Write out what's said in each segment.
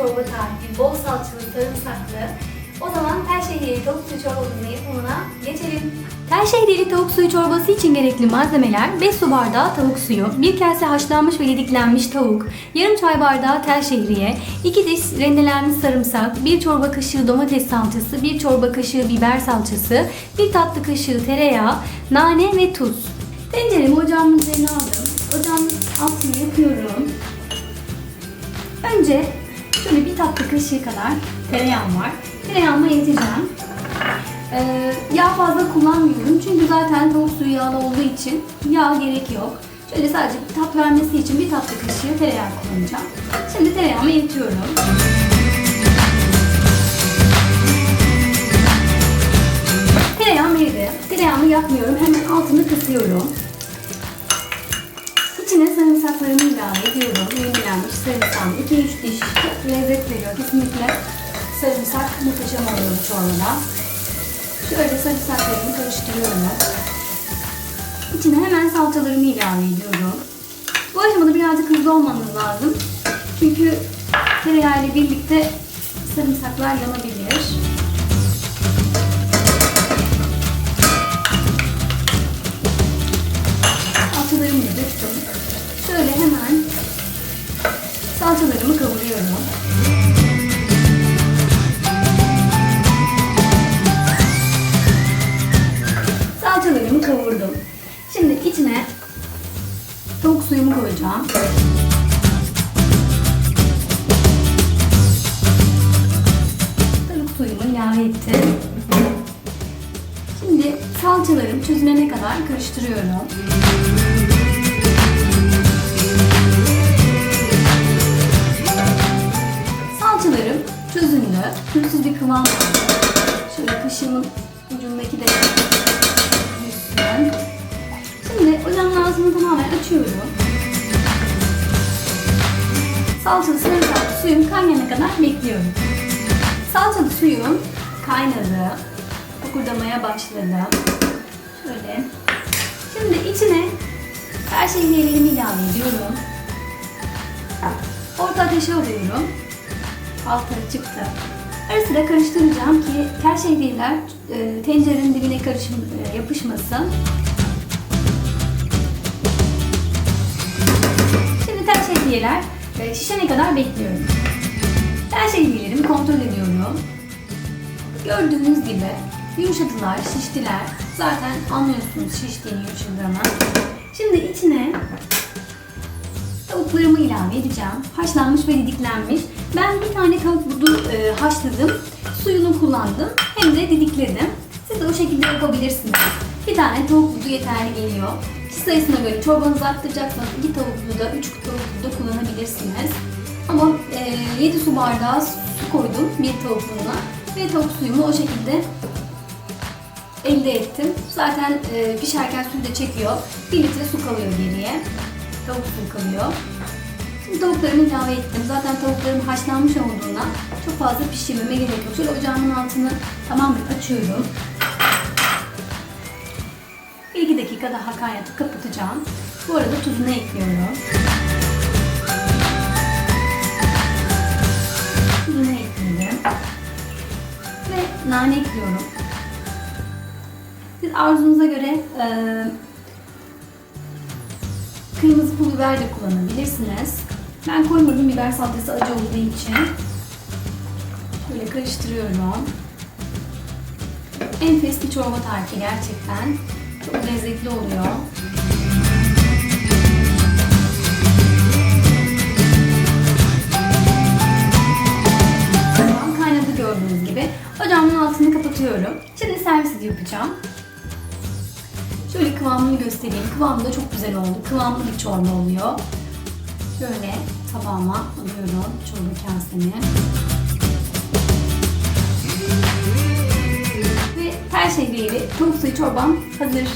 çorba tarifi. Bol salçalı, sarımsaklı. O zaman tel şehriyeli tavuk suyu çorbamızın yapımına geçelim. Tel şehriyeli tavuk suyu çorbası için gerekli malzemeler 5 su bardağı tavuk suyu, 1 kase haşlanmış ve yediklenmiş tavuk, yarım çay bardağı tel şehriye, 2 diş rendelenmiş sarımsak, 1 çorba kaşığı domates salçası, 1 çorba kaşığı biber salçası, 1 tatlı kaşığı tereyağı, nane ve tuz. Tenceremi ocağımın üzerine aldım. Ocağımın altını yakıyorum. Önce şöyle bir tatlı kaşığı kadar tereyağım var. Tereyağımı eriteceğim. Ee, yağ fazla kullanmıyorum çünkü zaten tavuk suyu yağlı olduğu için yağ gerek yok. Şöyle sadece tat vermesi için bir tatlı kaşığı tereyağı kullanacağım. Şimdi tereyağımı eritiyorum. Tereyağım eridi. Tereyağımı yakmıyorum. Hemen altını kısıyorum. İçine sarımsaklarımı ilave ediyorum. Rendelenmiş sarımsağım. 2-3 diş lezzet veriyor. Kesinlikle sarımsak muhteşem oluyor bu çorbada. Şöyle sarımsaklarımı karıştırıyorum. İçine hemen salçalarımı ilave ediyorum. Bu aşamada birazcık hızlı olmanız lazım. Çünkü tereyağı ile birlikte sarımsaklar yanabilir. Salçalarımı da döktüm. Şöyle hemen salçalarımı kavuruyorum. Salçalarımı kavurdum. Şimdi içine tavuk suyumu koyacağım. Tavuk suyumu ilave ettim. Şimdi salçalarım çözülene kadar karıştırıyorum. Çözündü. Pürüzsüz bir kıvam aldı. Şöyle kaşığımın ucundaki de yüzsün. Şimdi ocağın ağzını tamamen açıyorum. Salçalı sarımsaklı suyum kaynayana kadar bekliyorum. Salçalı suyum kaynadı. Kokurdamaya başladı. Şöyle. Şimdi içine her şehriyelerimi ilave ediyorum. Orta ateşe alıyorum. Altı çıktı. Ara sıra karıştıracağım ki tel şehriyeler e, tencerenin dibine karışım, e, yapışmasın. Şimdi tel şehriyeler e, şişene kadar bekliyorum. Tel şehriyelerimi kontrol ediyorum. Gördüğünüz gibi yumuşadılar, şiştiler. Zaten anlıyorsunuz şiştiğini yumuşadığını. Şimdi içine tavuklarımı ilave edeceğim. Haşlanmış ve didiklenmiş. Ben bir tane tavuk budu e, haşladım. Suyunu kullandım. Hem de didikledim. Siz de o şekilde yapabilirsiniz. Bir tane tavuk budu yeterli geliyor. Kişi sayısına göre çorbanızı arttıracaksanız iki tavuk budu, üç tavuk budu kullanabilirsiniz. Ama e, 7 su bardağı su koydum bir tavuk buduna. Ve tavuk suyumu o şekilde elde ettim. Zaten e, pişerken suyu da çekiyor. 1 litre su kalıyor geriye. Tavuk suyu kalıyor. Şimdi tavuklarımı ilave ettim. Zaten tavuklarım haşlanmış olduğundan çok fazla pişirmeme gerek yok. Şöyle ocağımın altını tamamen açıyorum. 1-2 dakika daha kaynatıp kapatacağım. Bu arada tuzunu ekliyorum. Tuzunu ekledim. Ve nane ekliyorum. Siz arzunuza göre e, kırmızı pul biber de kullanabilirsiniz. Ben koymadım biber salçası acı olduğu için. Böyle karıştırıyorum. Enfes bir çorba tarifi gerçekten. Çok lezzetli oluyor. Kaynadı gördüğünüz gibi. Ocağımın altını kapatıyorum. Şimdi servis yapacağım. Şöyle kıvamını göstereyim. Kıvamı da çok güzel oldu. Kıvamlı bir çorba oluyor. Şöyle tabağıma alıyorum çorba kasemi. Ve tel şehriyeli tavuk suyu çorbam hazır.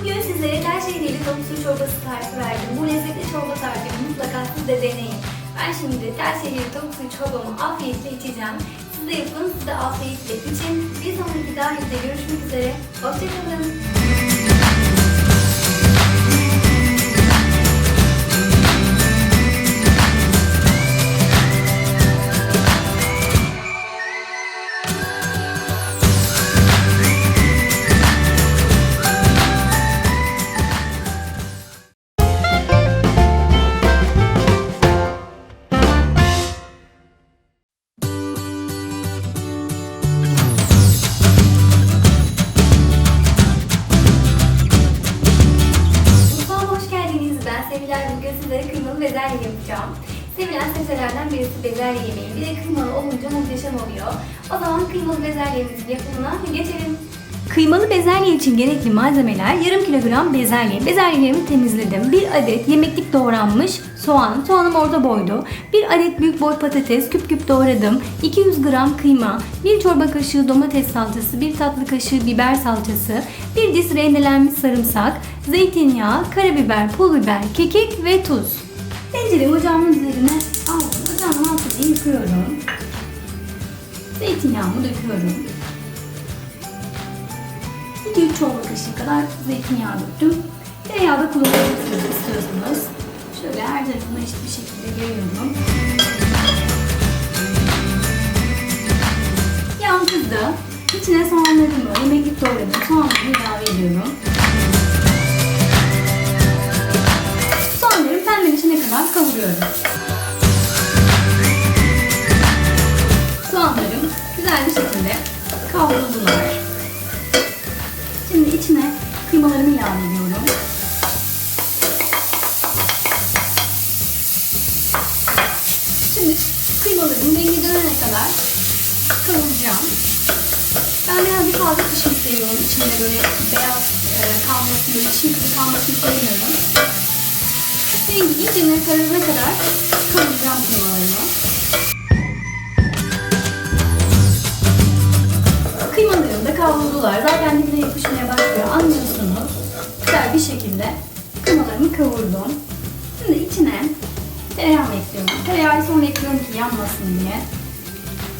Bugün sizlere tel şehriyeli tavuk suyu çorbası tarifi verdim. Bu lezzetli çorba tarifini mutlaka siz de deneyin. Ben şimdi tel şehriyeli tavuk suyu çorbamı afiyetle içeceğim. Siz de yapın, siz de afiyetle için. Bir sonraki dahilde görüşmek üzere. Hoşçakalın. İçin gerekli malzemeler yarım kilogram bezelye. Bezelyelerimi temizledim. Bir adet yemeklik doğranmış soğan, soğanım orta boydu. Bir adet büyük boy patates küp küp doğradım. 200 gram kıyma, bir çorba kaşığı domates salçası, bir tatlı kaşığı biber salçası, bir diş rendelenmiş sarımsak, zeytinyağı, karabiber, pul biber, kekik ve tuz. Tenceremi ocağımın üzerine aldım. Ocağımın altını yıkıyorum. Zeytinyağımı döküyorum. 2-3 çorba kaşığı kadar zeytinyağı döktüm. Tereyağı da kullanabilirsiniz istiyorsanız. Şöyle her tarafına eşit bir şekilde yayıyorum. Yağım kızdı. İçine soğanlarımı, yemeklik doğradım. Soğanlarımı ilave ediyorum. Soğanlarım pembeleşene kadar kavuruyorum. Soğanlarım güzel bir şekilde kavruldular. Şimdi içine kıymalarımı ediyorum. Şimdi kıymalarım rengi dönene kadar kavuracağım. Ben birazcık fazla pişmiş seviyorum. İçinde böyle beyaz e, kalmasını, böyle çiğ gibi sevmiyorum. Rengi iyice kararına kadar kavuracağım kıymalarımı. Kıymalarım da. Zaten dibine yapışmaya başlıyor. Anlıyorsunuz. Güzel bir şekilde kıymalarımı kavurdum. Şimdi içine tereyağımı ekliyorum. Tereyağı sonra ekliyorum ki yanmasın diye.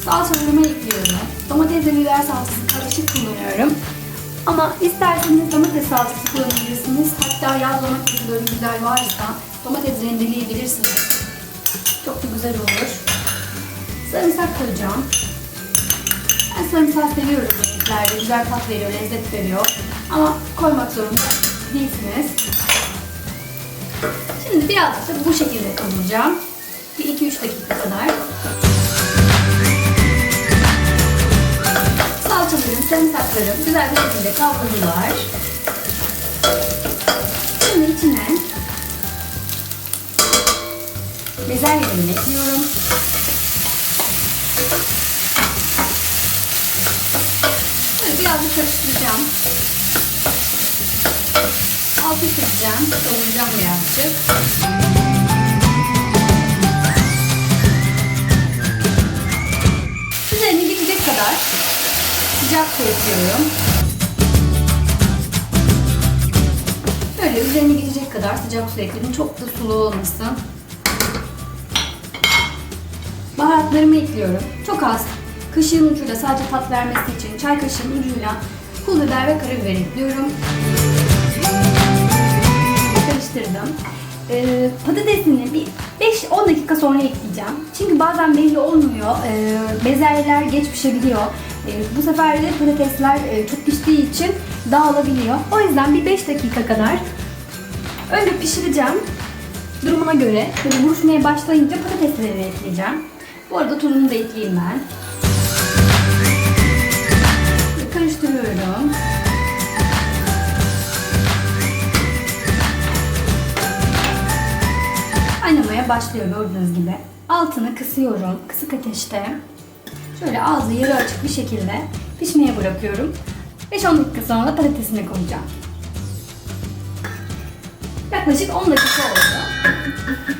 Salçalarımı ekliyorum. Domates ve biber salçası karışık kullanıyorum. Ama isterseniz domates salçası kullanabilirsiniz. Hatta yağ domates güzel varsa domates rendeleyebilirsiniz. Çok da güzel olur. Sarımsak koyacağım. Ben sarımsak seviyorum yemeklerde. Güzel tat veriyor, lezzet veriyor. Ama koymak zorunda değilsiniz. Şimdi birazcık da bu şekilde kavuracağım. Bir 2-3 dakika kadar. Salçalarım, sarımsaklarım güzel bir şekilde kavruldular. Şimdi içine bezelyelerimi ekliyorum. Birazcık karıştıracağım. Alt üst edeceğim. Kavuracağım birazcık. Üzerine gidecek kadar sıcak su ekliyorum. Böyle üzerine gidecek kadar sıcak su ekledim. Çok da sulu olmasın. Baharatlarımı ekliyorum. Çok az. Kaşığın ucuyla sadece tat vermesi için çay kaşığının ucuyla pul biber ve karabiber ekliyorum. Karıştırdım. Ee, patatesini bir 5-10 dakika sonra ekleyeceğim. Çünkü bazen belli olmuyor. Ee, bezelyeler geç pişebiliyor. Ee, bu sefer de patatesler e, çok piştiği için dağılabiliyor. O yüzden bir 5 dakika kadar önce pişireceğim. Durumuna göre böyle buruşmaya başlayınca patatesleri ekleyeceğim. Bu arada tuzunu da ekleyeyim ben. Karıştırıyorum. Kaynamaya başlıyor gördüğünüz gibi. Altını kısıyorum kısık ateşte. Şöyle ağzı yarı açık bir şekilde pişmeye bırakıyorum. 5-10 dakika sonra patatesini koyacağım. Yaklaşık 10 dakika oldu.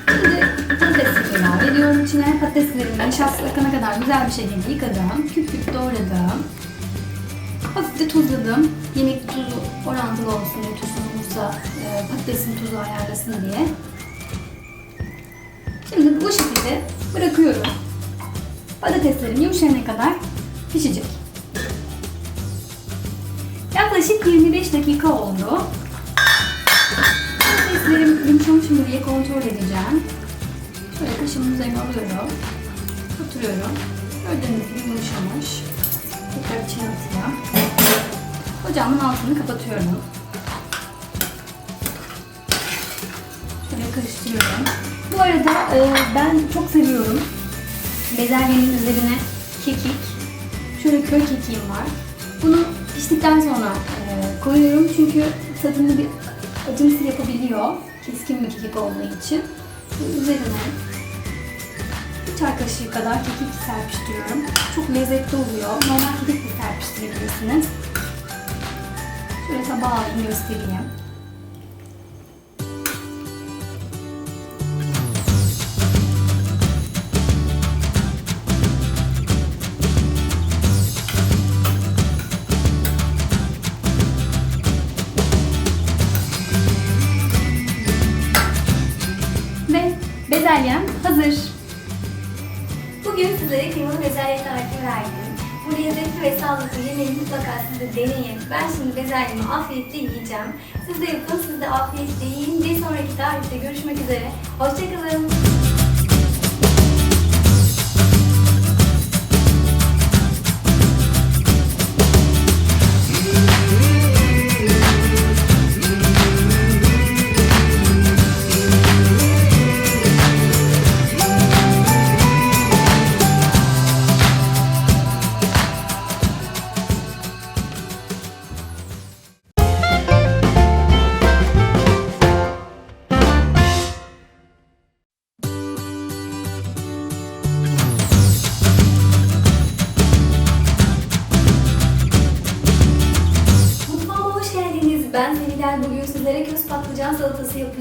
Şimdi patatesini ilave ediyorum içine. Patateslerimi nişasta akana kadar güzel bir şekilde yıkadım. Küp küp doğradım. Hafif de tuzladım. Yemek tuzu orantılı olsun diye tuzsuz olursa e, patatesin tuzu ayarlasın diye. Şimdi bu şekilde bırakıyorum. Patateslerim yumuşayana kadar pişecek. Yaklaşık 25 dakika oldu. Patateslerim yumuşamış mı diye kontrol edeceğim. Şöyle kaşımın üzerine alıyorum. Oturuyorum. Gördüğünüz gibi yumuşamış. Tekrar içine atacağım. Ocağımın altını kapatıyorum. Şöyle karıştırıyorum. Bu arada e, ben çok seviyorum. Bezelyenin üzerine kekik. Şöyle köy kekiğim var. Bunu piştikten sonra e, koyuyorum çünkü tadını bir acımsı yapabiliyor. Keskin bir kekik olduğu için. Üzerine çay kaşığı kadar kekik serpiştiriyorum. Çok lezzetli oluyor. Normal kekik de serpiştirebilirsiniz. Şöyle tabağa alayım göstereyim. Lezzetli ve sağlıklı yemeği mutlaka siz de deneyin. Ben şimdi bezelyemi afiyetle yiyeceğim. Siz de yapın, siz de afiyetle yiyin. Bir sonraki tarifte görüşmek üzere. Hoşçakalın.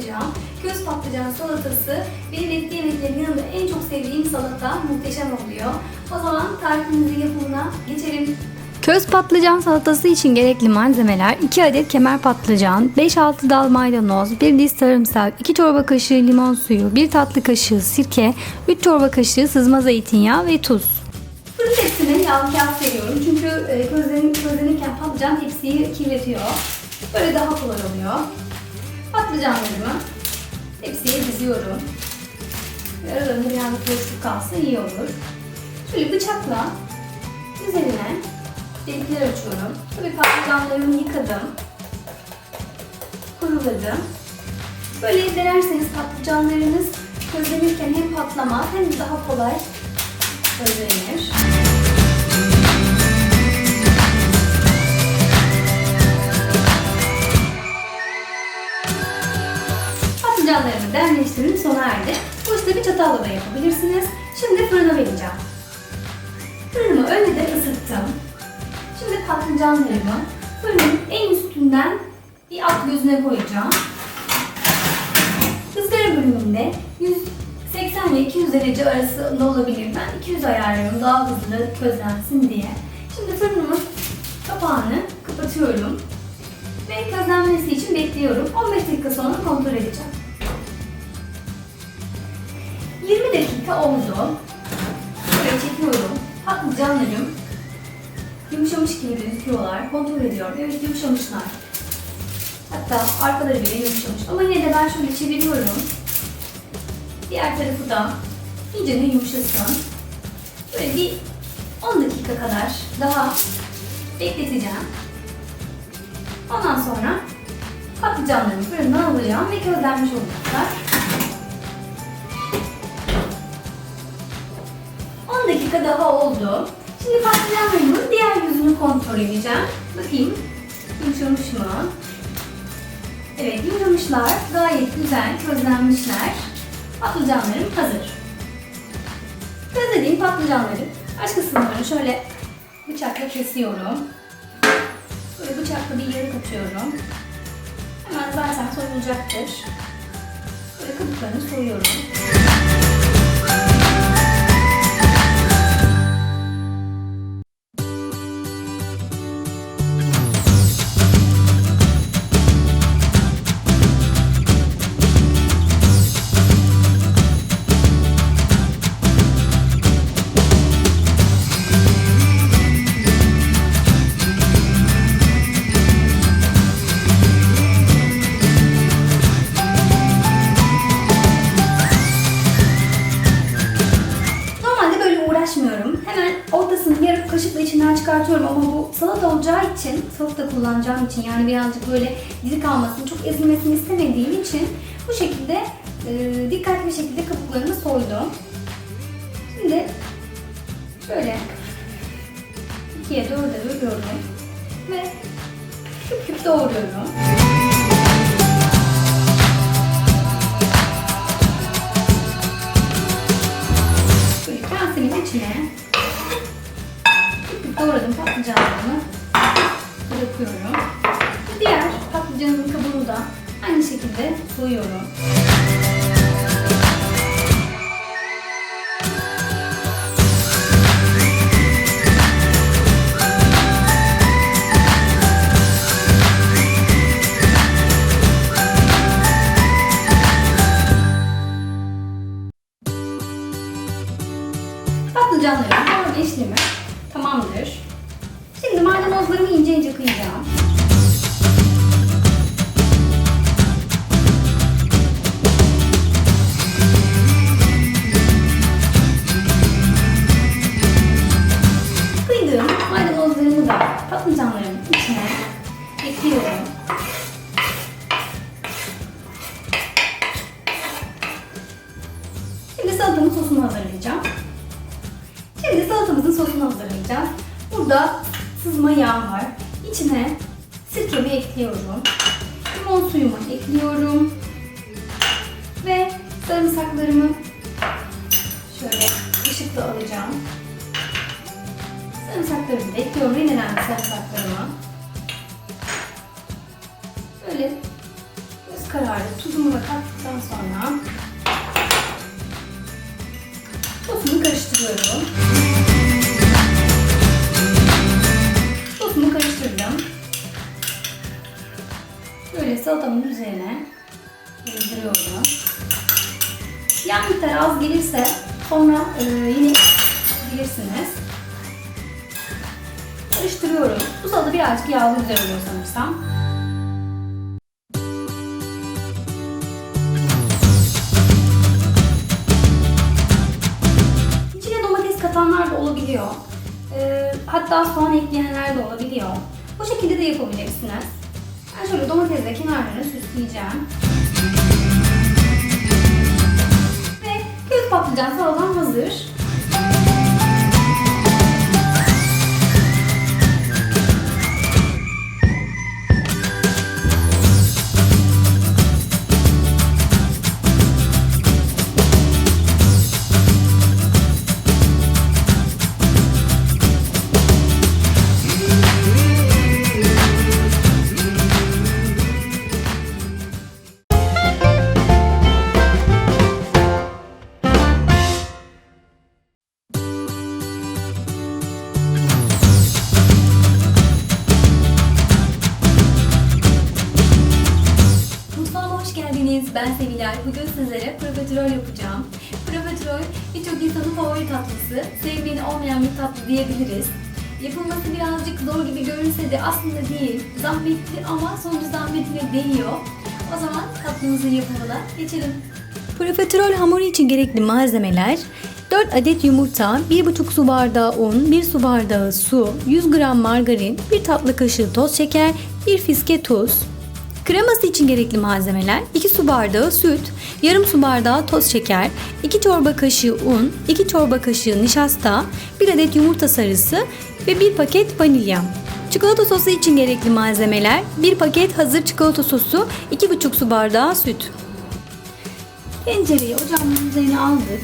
Yapacağım. Köz patlıcan salatası benim etli yemeklerin yanında en çok sevdiğim salata. Muhteşem oluyor. O zaman tarifimizin yapımına geçelim. Köz patlıcan salatası için gerekli malzemeler 2 adet kemer patlıcan, 5-6 dal maydanoz, 1 diş sarımsak, 2 çorba kaşığı limon suyu, 1 tatlı kaşığı sirke, 3 çorba kaşığı sızma zeytinyağı ve tuz. Fırın tepsine yağlı kağıt veriyorum çünkü e, közlen, közlenirken patlıcan tepsiyi kirletiyor. Böyle daha kolay oluyor. Patlıcanlarımı tepsiye diziyorum. Aralarında biraz da boşluk kalsa iyi olur. Şöyle bıçakla üzerine delikler açıyorum. Tabii patlıcanlarımı yıkadım. Kuruladım. Böyle denerseniz patlıcanlarınız közlenirken hem patlamaz hem de daha kolay közlenir. Çatalla da yapabilirsiniz. Şimdi fırına vereceğim. Fırınımı önceden ısıttım. Şimdi patlıcanlarımı fırının en üstünden bir alt gözüne koyacağım. Izgara bölümünde 180 ile 200 derece arasında olabilir. Ben 200 ayarlıyorum daha hızlı közlensin diye. Şimdi fırınımın kapağını kapatıyorum. Ve közlenmesi için bekliyorum. 15 dakika sonra kontrol edeceğim. 20 dakika oldu. Şöyle çekiyorum. Patlıcanlarım yumuşamış gibi gözüküyorlar. Kontrol ediyorum. Evet yumuşamışlar. Hatta arkaları bile yumuşamış. Ama yine de ben şöyle çeviriyorum. Diğer tarafı da iyice de yumuşasın. Böyle bir 10 dakika kadar daha bekleteceğim. Ondan sonra patlıcanlarımı fırından alacağım ve közlenmiş olacaklar. Dakika daha oldu. Şimdi patlıcanlarımın diğer yüzünü kontrol edeceğim. Bakayım yumuşamış mı? Evet yumuşamışlar. Gayet güzel közlenmişler. Patlıcanlarım hazır. Közlediğim patlıcanları aç kısımlarını şöyle bıçakla kesiyorum. Böyle bıçakla bir yarık atıyorum. Hemen zaten soyulacaktır. Böyle kabuklarını soyuyorum. İçin yani birazcık böyle diri kalmasını, çok ezilmesini istemediğim için bu şekilde Salatamın üzerine gezdiriyorum. Yağ miktarı az gelirse sonra e, yine bilirsiniz. Karıştırıyorum. Bu birazcık yağlı güzel oluyor sanırsam. İçine domates katanlar da olabiliyor. Ee, hatta soğan ekleyenler de olabiliyor. Bu şekilde de yapabilirsiniz. Ben şöyle domatesle kenarlarını süsleyeceğim. Ve köz patlıcan salatam hazır. De aslında değil. Zahmetli ama sonucu zahmetine değiyor. O zaman tatlımızın yapımına geçelim. Profiterol hamuru için gerekli malzemeler 4 adet yumurta, 1,5 su bardağı un, 1 su bardağı su, 100 gram margarin, 1 tatlı kaşığı toz şeker, 1 fiske tuz, Kreması için gerekli malzemeler 2 su bardağı süt, yarım su bardağı toz şeker, 2 çorba kaşığı un, 2 çorba kaşığı nişasta, 1 adet yumurta sarısı ve 1 paket vanilya. Çikolata sosu için gerekli malzemeler 1 paket hazır çikolata sosu, 2,5 su bardağı süt. Tencereyi ocağımızın üzerine aldık.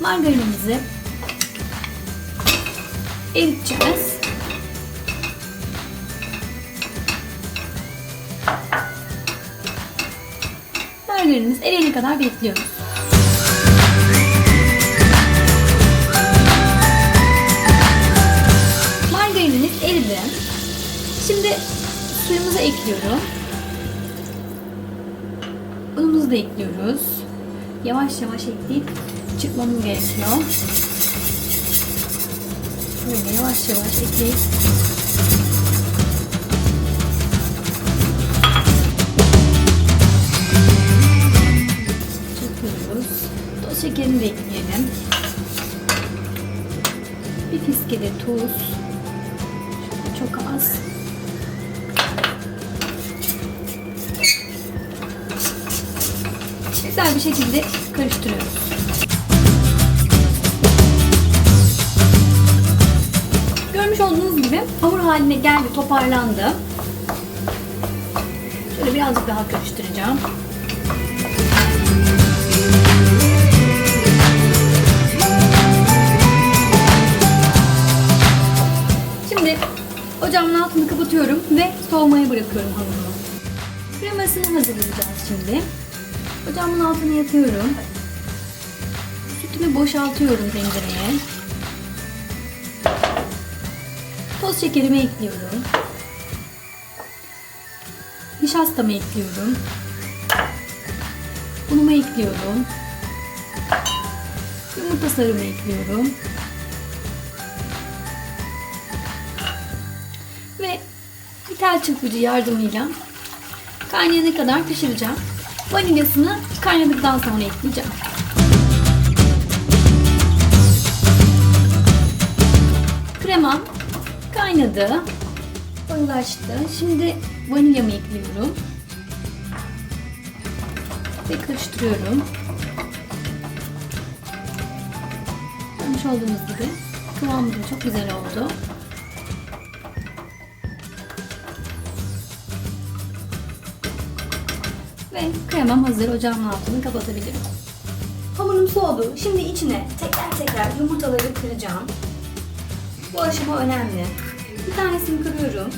Margarinimizi eriteceğiz. Margarinimiz eriyene kadar bekliyoruz. Şimdi suyumuzu ekliyorum. Unumuzu da ekliyoruz. Yavaş yavaş ekleyip çıkmamız gerekiyor. Böyle yavaş yavaş ekleyip çırpıyoruz. Toz şekerini de ekleyelim. Bir fiske de tuz. Şöyle çok az. güzel bir şekilde karıştırıyoruz. Görmüş olduğunuz gibi hamur haline geldi, toparlandı. Şöyle birazcık daha karıştıracağım. Şimdi ocağımın altını kapatıyorum ve soğumaya bırakıyorum hamurumu. Kremasını hazırlayacağız şimdi. Ocağımın altına yatıyorum. Sütümü boşaltıyorum tencereye. Toz şekerimi ekliyorum. Nişastamı ekliyorum. Unumu ekliyorum. Yumurta sarımı ekliyorum. Ve bir tel çırpıcı yardımıyla kaynayana kadar pişireceğim. Vanilyasını kaynadıktan sonra ekleyeceğim. Kremam kaynadı. Koyulaştı. Şimdi vanilyamı ekliyorum. Ve karıştırıyorum. Görmüş olduğunuz gibi kıvamı da çok güzel oldu. Ve kremam hazır. Ocağımın altını kapatabilirim. Hamurum soğudu. Şimdi içine tekrar tekrar yumurtaları kıracağım. Bu aşama önemli. Bir tanesini kırıyorum.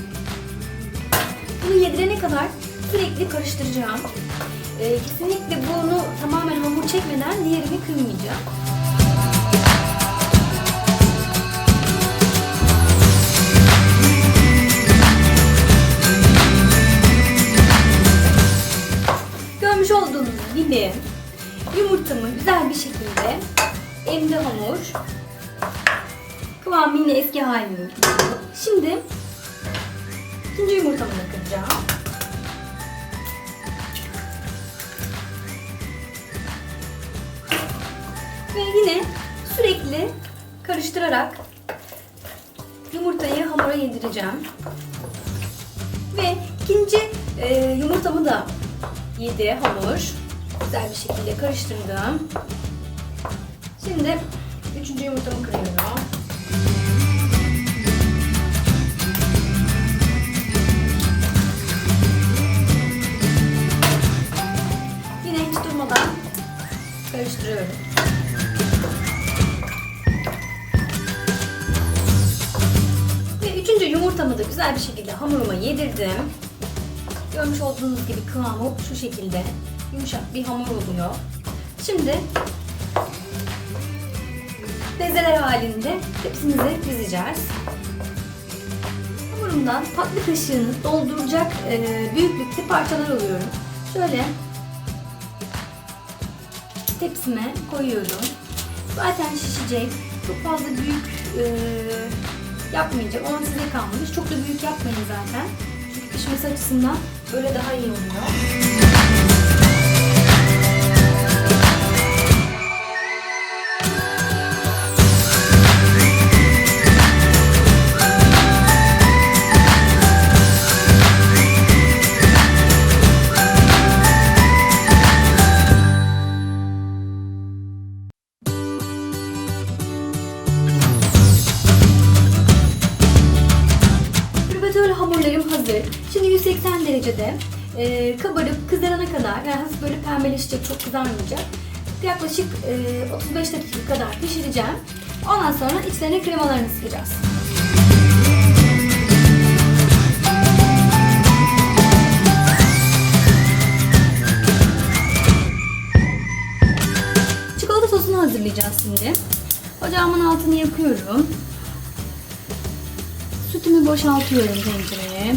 Bunu yedirene kadar sürekli karıştıracağım. Ee, kesinlikle bunu tamamen hamur çekmeden diğerini kırmayacağım. Gibi yumurtamı güzel bir şekilde emdi hamur. Kıvamı yine eski getirdim. Şimdi ikinci yumurtamı da kıracağım. Ve yine sürekli karıştırarak yumurtayı hamura yedireceğim. Ve ikinci e, yumurtamı da yedi hamur. Güzel bir şekilde karıştırdım. Şimdi üçüncü yumurtamı kırıyorum. Yine hiç durmadan karıştırıyorum. Ve üçüncü yumurtamı da güzel bir şekilde hamuruma yedirdim. Görmüş olduğunuz gibi kıvamı şu şekilde yumuşak bir hamur oluyor. Şimdi bezeler halinde tepsimize dizeceğiz. Hamurumdan tatlı kaşığını dolduracak e, büyüklükte parçalar alıyorum. Şöyle tepsime koyuyorum. Zaten şişecek. Çok fazla büyük e, yapmayacağım ama size kalmış. Çok da büyük yapmayın zaten. Çünkü pişmesi açısından böyle daha iyi oluyor. Hamurlarım hazır. Şimdi 180 derecede e, kabarıp kızarana kadar, yani hafif böyle pembeleşecek, çok kızarmayacak. Yaklaşık e, 35 dakika kadar pişireceğim. Ondan sonra içlerine kremalarını sıkacağız. Çikolata sosunu hazırlayacağız şimdi. Ocağımın altını yakıyorum. Sütümü boşaltıyorum tencereye.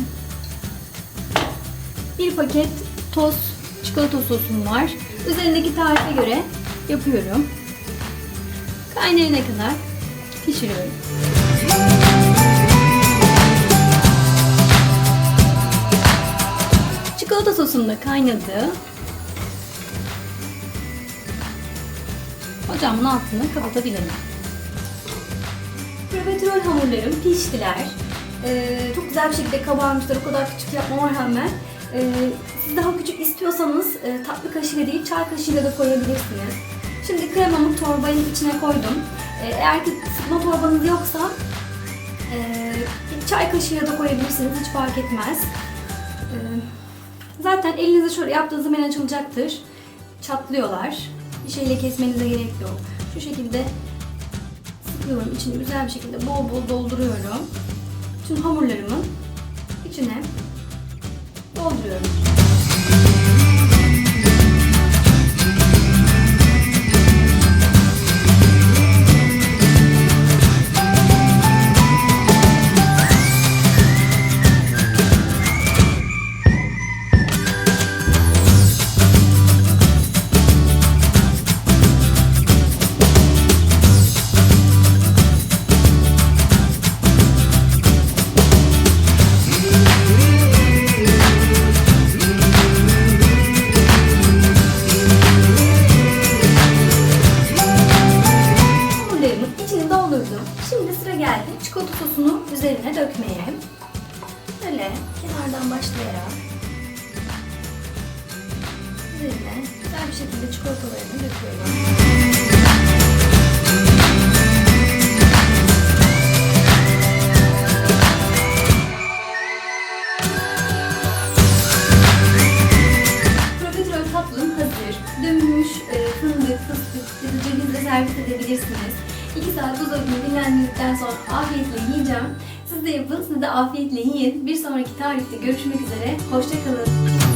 Bir paket toz çikolata sosum var. Üzerindeki tarife göre yapıyorum. Kaynayana kadar pişiriyorum. Çikolata sosum da kaynadı. Ocağımın altını kapatabilirim. Profiterol hamurlarım piştiler. Ee, çok güzel bir şekilde kabarmışlar. O kadar küçük yapmama rağmen. Ee, siz daha küçük istiyorsanız e, tatlı kaşığı değil çay kaşığıyla da koyabilirsiniz. Şimdi kremamı torbanın içine koydum. Ee, eğer ki sıkma torbanız yoksa e, çay kaşığıyla da koyabilirsiniz. Hiç fark etmez. Ee, zaten elinizi şöyle yaptığınız zaman açılacaktır. Çatlıyorlar. Bir şeyle kesmenize gerek yok. Şu şekilde sıkıyorum. içini güzel bir şekilde bol bol dolduruyorum. Tüm hamurlarımın içine dolduruyorum. Servis edebilirsiniz. 2 saat buzdolabında dinlendirdikten sonra afiyetle yiyeceğim. Siz de yapın, siz de afiyetle yiyin. Bir sonraki tarifte görüşmek üzere. Hoşçakalın.